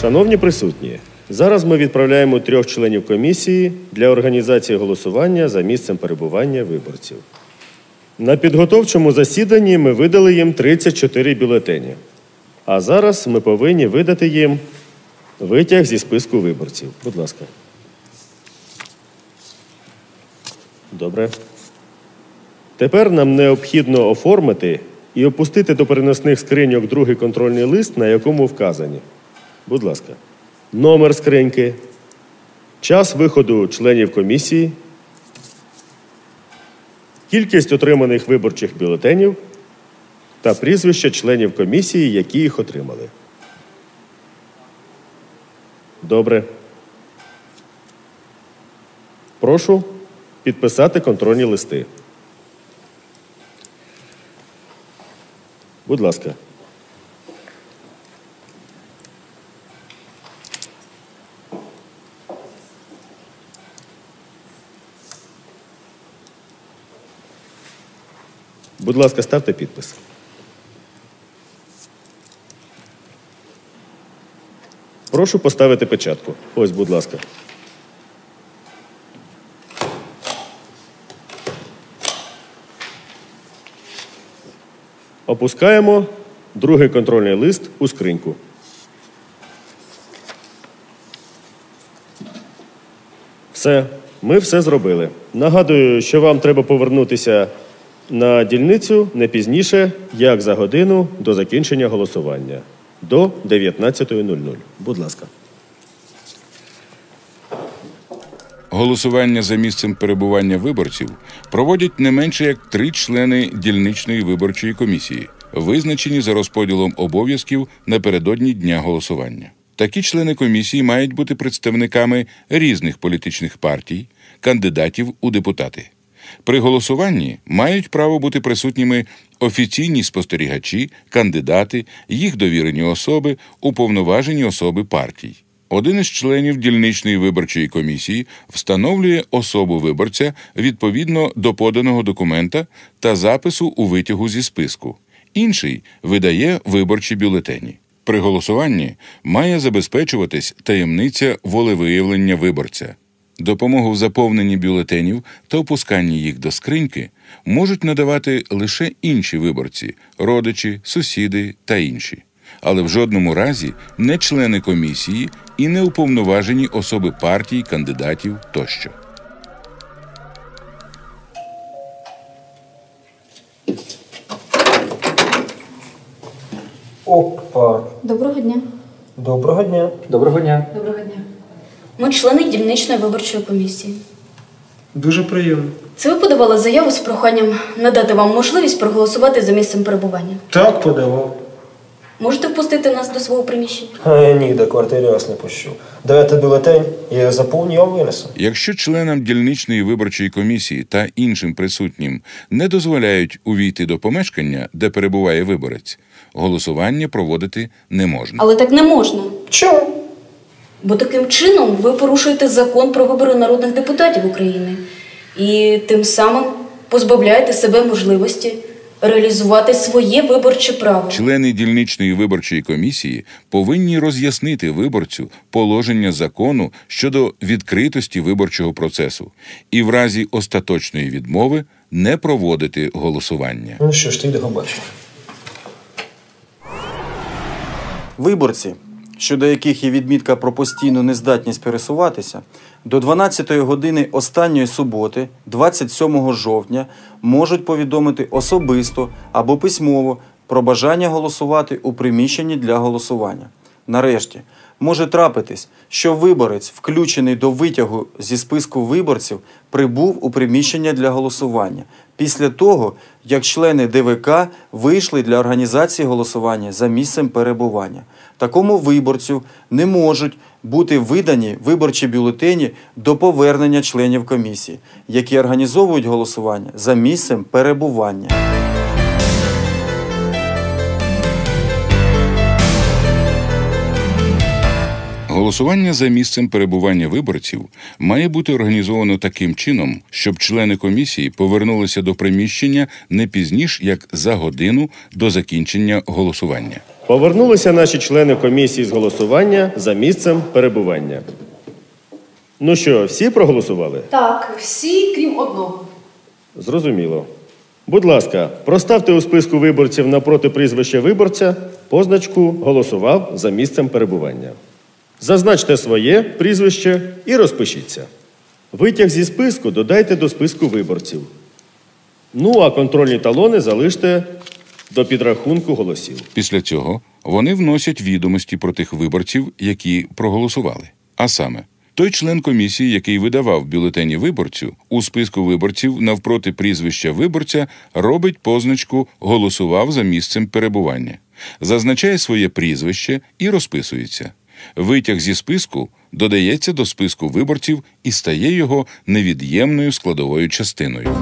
Шановні присутні, зараз ми відправляємо трьох членів комісії для організації голосування за місцем перебування виборців. На підготовчому засіданні ми видали їм 34 бюлетені. А зараз ми повинні видати їм витяг зі списку виборців. Будь ласка. Добре. Тепер нам необхідно оформити і опустити до переносних скриньок другий контрольний лист, на якому вказані. Будь ласка. Номер скриньки, час виходу членів комісії, кількість отриманих виборчих бюлетенів та прізвища членів комісії, які їх отримали. Добре. Прошу підписати контрольні листи. Будь ласка. Будь ласка, ставте підпис. Прошу поставити печатку. Ось, будь ласка. Опускаємо другий контрольний лист у скриньку. Все, ми все зробили. Нагадую, що вам треба повернутися на дільницю не пізніше, як за годину до закінчення голосування до 19.00. Будь ласка. Голосування за місцем перебування виборців проводять не менше як три члени дільничної виборчої комісії, визначені за розподілом обов'язків напередодні дня голосування. Такі члени комісії мають бути представниками різних політичних партій, кандидатів у депутати. При голосуванні мають право бути присутніми офіційні спостерігачі, кандидати, їх довірені особи, уповноважені особи партій. Один із членів дільничної виборчої комісії встановлює особу виборця відповідно до поданого документа та запису у витягу зі списку. Інший видає виборчі бюлетені. При голосуванні має забезпечуватись таємниця волевиявлення виборця. Допомогу в заповненні бюлетенів та опусканні їх до скриньки можуть надавати лише інші виборці, родичі, сусіди та інші, але в жодному разі не члени комісії і не уповноважені особи партій, кандидатів тощо. Опа. Доброго дня. Доброго дня. Доброго дня. Доброго дня. Ми члени дільничної виборчої комісії. Дуже приємно. Це ви подавали заяву з проханням надати вам можливість проголосувати за місцем перебування. Так подавав. Можете впустити нас до свого приміщення? А, ні, до квартири вас не пущу. Давайте бюлетень, я його заповню, я винесу. Якщо членам дільничної виборчої комісії та іншим присутнім не дозволяють увійти до помешкання, де перебуває виборець, голосування проводити не можна. Але так не можна. Чому? Бо таким чином ви порушуєте закон про вибори народних депутатів України і тим самим позбавляєте себе можливості реалізувати своє виборче право. Члени дільничної виборчої комісії повинні роз'яснити виборцю положення закону щодо відкритості виборчого процесу і в разі остаточної відмови не проводити голосування. Ну що ж, ти його бачиш. Виборці, щодо яких є відмітка про постійну нездатність пересуватися, до 12 години останньої суботи, 27 жовтня, можуть повідомити особисто або письмово про бажання голосувати у приміщенні для голосування. Нарешті, може трапитись, що виборець, включений до витягу зі списку виборців, прибув у приміщення для голосування після того, як члени ДВК вийшли для організації голосування за місцем перебування. Такому виборцю не можуть бути видані виборчі бюлетені до повернення членів комісії, які організовують голосування за місцем перебування. Голосування за місцем перебування виборців має бути організовано таким чином, щоб члени комісії повернулися до приміщення не пізніш як за годину до закінчення голосування. Повернулися наші члени комісії з голосування за місцем перебування. Ну що, всі проголосували? Так, всі, крім одного. Зрозуміло. Будь ласка, проставте у списку виборців напроти прізвища виборця позначку Голосував за місцем перебування. Зазначте своє прізвище і розпишіться. Витяг зі списку додайте до списку виборців. Ну а контрольні талони залиште до підрахунку голосів. Після цього вони вносять відомості про тих виборців, які проголосували. А саме, той член комісії, який видавав бюлетені виборцю, у списку виборців навпроти прізвища виборця робить позначку Голосував за місцем перебування, зазначає своє прізвище і розписується. Витяг зі списку додається до списку виборців і стає його невід'ємною складовою частиною.